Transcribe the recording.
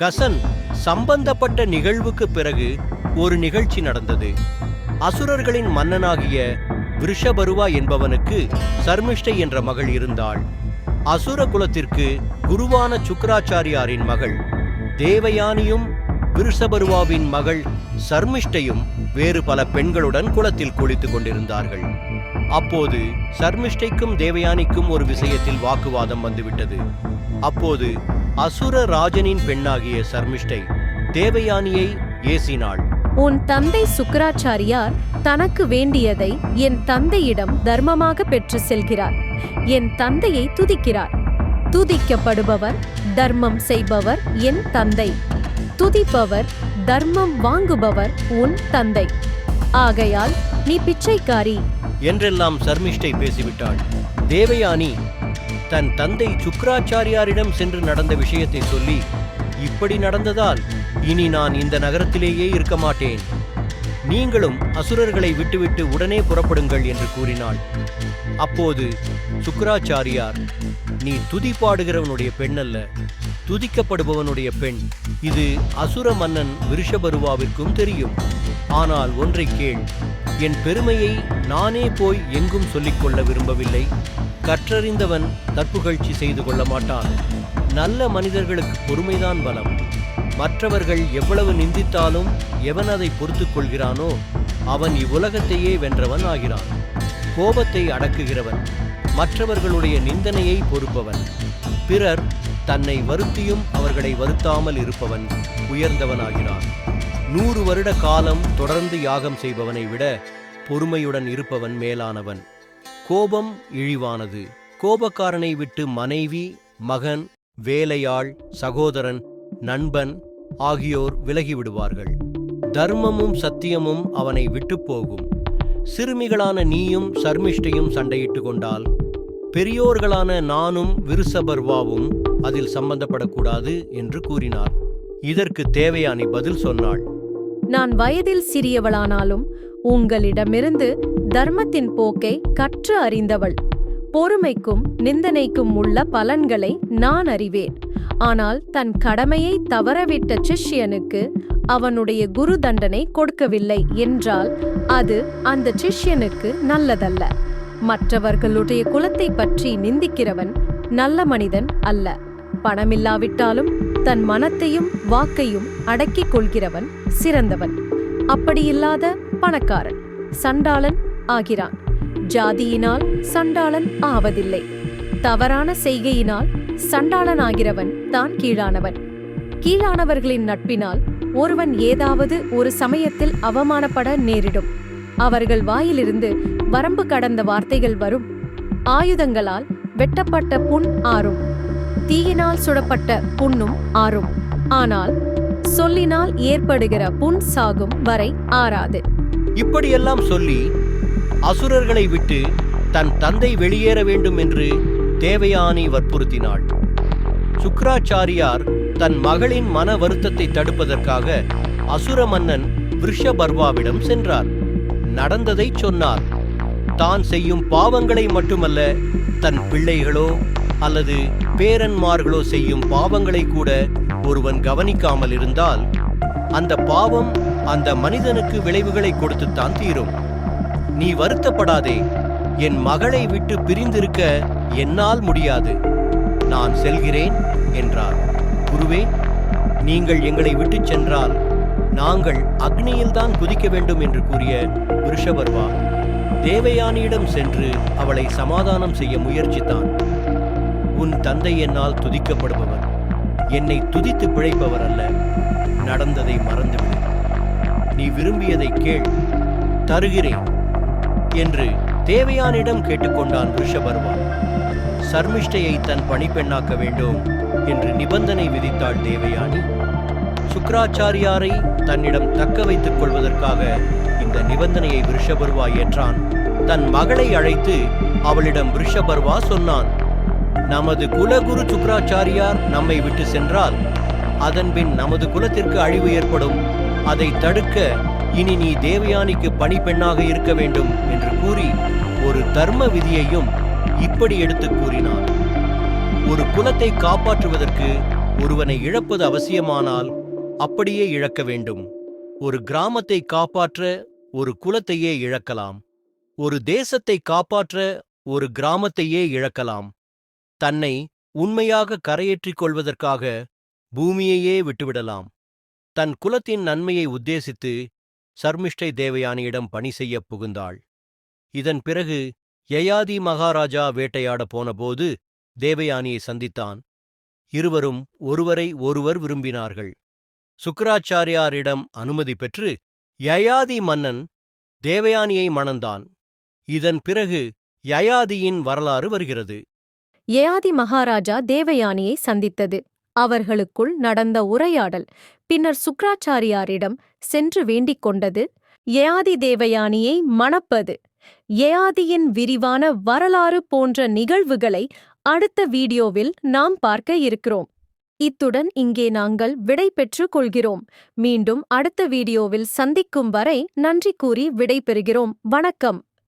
கசன் சம்பந்தப்பட்ட நிகழ்வுக்கு பிறகு ஒரு நிகழ்ச்சி நடந்தது. அசுரர்களின் மன்னனாகிய விருஷபருவா என்பவனுக்கு சர்மிஷ்டை என்ற மகள் இருந்தாள். அசுர குலத்திற்கு குருவான சுக்கராச்சாரியாரின் மகள் தேவயானியும் விருஷபருவாவின் மகள் சர்மிஷ்டையும் வேறு பல பெண்களுடன் குளத்தில் குளித்துக் கொண்டிருந்தார்கள். அப்போது சர்மிஷ்டைக்கும் தேவயானிக்கும் ஒரு விஷயத்தில் வாக்குவாதம் வந்துவிட்டது. அப்போது அசுர ராஜனின் பெண்ணாகிய சர்மிஷ்டை தேவயானியை ஏசினாள். உன் தந்தை சுக்கராச்சாரியார் தனக்கு வேண்டியதை என் தந்தையிடம் தர்மமாக பெற்று செல்கிறார். என் தந்தையை துதிக்கிறார். துதிக்கப்படுபவர் தர்மம் செய்பவர் என் தந்தை. துதிப்பவர் தர்மம் வாங்குபவர் உன் தந்தை. ஆகையால் நீ பிச்சைக்காரி. என்றெல்லாம் சர்மிஷ்டை பேசிவிட்டாள். தேவயானி தன் தந்தை சுக்கராச்சாரியாரிடம் சென்று நடந்த விஷயத்தை சொல்லி இப்படி நடந்ததால் இனி நான் இந்த நகரத்திலேயே இருக்க மாட்டேன். நீங்களும் அசுரர்களை விட்டுவிட்டு உடனே புறப்படுங்கள் என்று கூறினாள். அப்போது சுக்கராச்சாரியார் நீ துதி பாடுகிறவனுடைய பெண் அல்ல துதிக்கப்படுபவனுடைய பெண். இது அசுர மன்னன் விருஷபருவாவிற்கும் தெரியும். ஆனால் ஒன்றை கேள் என் பெருமையை நானே போய் எங்கும் சொல்லிக்கொள்ள விரும்பவில்லை. கற்றறிந்தவன் தற்புகழ்ச்சி செய்து கொள்ள மாட்டான். நல்ல மனிதர்களுக்கு பொறுமைதான் பலம். மற்றவர்கள் எவ்வளவு நிந்தித்தாலும் எவன் அதை பொறுத்து கொள்கிறானோ அவன் இவ்வுலகத்தையே வென்றவன் ஆகிறான். கோபத்தை அடக்குகிறவன் மற்றவர்களுடைய நிந்தனையை பொறுப்பவன். பிறர் தன்னை வருத்தியும் அவர்களை வருத்தாமல் இருப்பவன் உயர்ந்தவனாகிறான். நூறு வருட காலம் தொடர்ந்து யாகம் செய்பவனை விட பொறுமையுடன் இருப்பவன் மேலானவன். கோபம் இழிவானது. கோபக்காரனை விட்டு மனைவி மகன் வேலையாள் சகோதரன் நண்பன் ஆகியோர் விலகிவிடுவார்கள். தர்மமும் சத்தியமும் அவனை விட்டுப் போகும். சிறுமிகளான நீயும் சர்மிஷ்டையும் சண்டையிட்டு கொண்டால் பெரியோர்களான நானும் விருசபர்வாவும் அதில் சம்பந்தப்படக்கூடாது என்று கூறினார். இதற்கு தேவையானி பதில் சொன்னாள். நான் வயதில் சிறியவளானாலும் உங்களிடமிருந்து தர்மத்தின் போக்கை கற்று அறிந்தவள். பொறுமைக்கும் நிந்தனைக்கும் உள்ள பலன்களை நான் அறிவேன். ஆனால் தன் கடமையை தவறவிட்ட சிஷ்யனுக்கு அவனுடைய குரு தண்டனை கொடுக்கவில்லை என்றால் அது அந்த சிஷ்யனுக்கு நல்லதல்ல. மற்றவர்களுடைய குலத்தை பற்றி நிந்திக்கிறவன் நல்ல மனிதன் அல்ல. பணமில்லாவிட்டாலும் தன் மனத்தையும் வாக்கையும் அடக்கிக் கொள்கிறவன் சிறந்தவன். அப்படியில்லாத பணக்காரன். சண்டாளன் ஆகிறான். ஜாதியினால் சண்டாளன் ஆவதில்லை. தவறான செய்கையினால் சண்டாளன் ஆகிறவன் தான் கீழானவன். கீழானவர்களின் நட்பினால் ஒருவன் ஏதாவது ஒரு சமயத்தில் அவமானப்பட நேரிடும். அவர்கள் வாயிலிருந்து வரம்பு கடந்த வார்த்தைகள் வரும். ஆயுதங்களால் வெட்டப்பட்ட புண் ஆறும் தீயினால் சுடப்பட்ட புண்ணும் ஆறும். ஆனால் சொல்லினால் ஏற்படுகிற புண் சாகும் வரை ஆறாது. இப்படியெல்லாம் சொல்லி அசுரர்களை விட்டு தன் தந்தை வெளியேற வேண்டும் என்று தேவயானி வற்புறுத்தினாள். சுக்ராச்சாரியார் தன் மகளின் மன வருத்தத்தை தடுப்பதற்காக அசுர மன்னன் ரிஷபர்வாவிடம் சென்றார். நடந்ததை சொன்னார். தான் செய்யும் பாவங்களை மட்டுமல்ல தன் பிள்ளைகளோ அல்லது பேரன்மார்களோ செய்யும் பாவங்களை கூட ஒருவன் கவனிக்காமல் இருந்தால் அந்த பாவம் அந்த மனிதனுக்கு விளைவுகளை கொடுத்துத்தான் தீரும். நீ வருத்தப்படாதே. என் மகளை விட்டு பிரிந்திருக்க என்னால் முடியாது. நான் செல்கிறேன் என்றார். குருவே நீங்கள் எங்களை விட்டுச் சென்றால் நாங்கள் அக்னியில்தான் குதிக்க வேண்டும் என்று கூறிய ரிஷபர்வா தேவயானியிடம் சென்று அவளை சமாதானம் செய்ய முயற்சித்தான். உன் தந்தை என்னால் துதிக்கப்படுபவர். என்னை துதித்து பிழைப்பவர் அல்ல. நடந்ததை மறந்துவிடு. நீ விரும்பியதை கேள் தருகிறேன் என்று தேவையானிடம் கேட்டுக்கொண்டான் ரிஷபர்வா சர்மிஷ்டையை தன் பணிப்பெண்ணாக்க வேண்டும் என்று நிபந்தனை விதித்தாள் தேவயானி. சுக்ராச்சாரியாரை தன்னிடம் தக்க வைத்துக் கொள்வதற்காக இந்த நிபந்தனையை ரிஷபர்வா ஏற்றான். தன் மகளை அழைத்து அவளிடம் ரிஷபர்வா சொன்னான் நமது குலகுரு சுக்ராச்சாரியார் நம்மை விட்டு சென்றால் அதன்பின் நமது குலத்திற்கு அழிவு ஏற்படும். அதை தடுக்க இனி நீ தேவயானிக்கு பணிப்பெண்ணாக இருக்க வேண்டும் என்று கூறி ஒரு தர்ம விதியையும் இப்படி எடுத்துக் கூறினான். ஒரு குலத்தை காப்பாற்றுவதற்கு ஒருவனை இழப்பது அவசியமானால் அப்படியே இழக்க வேண்டும். ஒரு கிராமத்தை காப்பாற்ற ஒரு குலத்தையே இழக்கலாம். ஒரு தேசத்தை காப்பாற்ற ஒரு கிராமத்தையே இழக்கலாம். தன்னை உண்மையாக கரையேற்றிக் கொள்வதற்காக பூமியையே விட்டுவிடலாம். தன் குலத்தின் நன்மையை உத்தேசித்து சர்மிஷ்டை தேவயானியிடம் பணி செய்யப் புகுந்தாள். இதன் பிறகு யயாதி மகாராஜா வேட்டையாடப் போனபோது தேவயானியை சந்தித்தான். இருவரும் ஒருவரை ஒருவர் விரும்பினார்கள். சுக்கராச்சாரியாரிடம் அனுமதி பெற்று யயாதி மன்னன் தேவயானியை மணந்தான். இதன் பிறகு யயாதியின் வரலாறு வருகிறது. யயாதி மகாராஜா தேவயானியை சந்தித்தது. அவர்களுக்குள் நடந்த உரையாடல். பின்னர் சுக்ராச்சாரியாரிடம் சென்று வேண்டிக் கொண்டது யயாதி தேவயானியை மணப்பது. யயாதியின் விரிவான வரலாறு போன்ற நிகழ்வுகளை அடுத்த வீடியோவில் நாம் பார்க்க இருக்கிறோம். இத்துடன் இங்கே நாங்கள் விடை பெற்றுக் கொள்கிறோம். மீண்டும் அடுத்த வீடியோவில் சந்திக்கும் வரை நன்றி கூறி விடைபெறுகிறோம். வணக்கம்.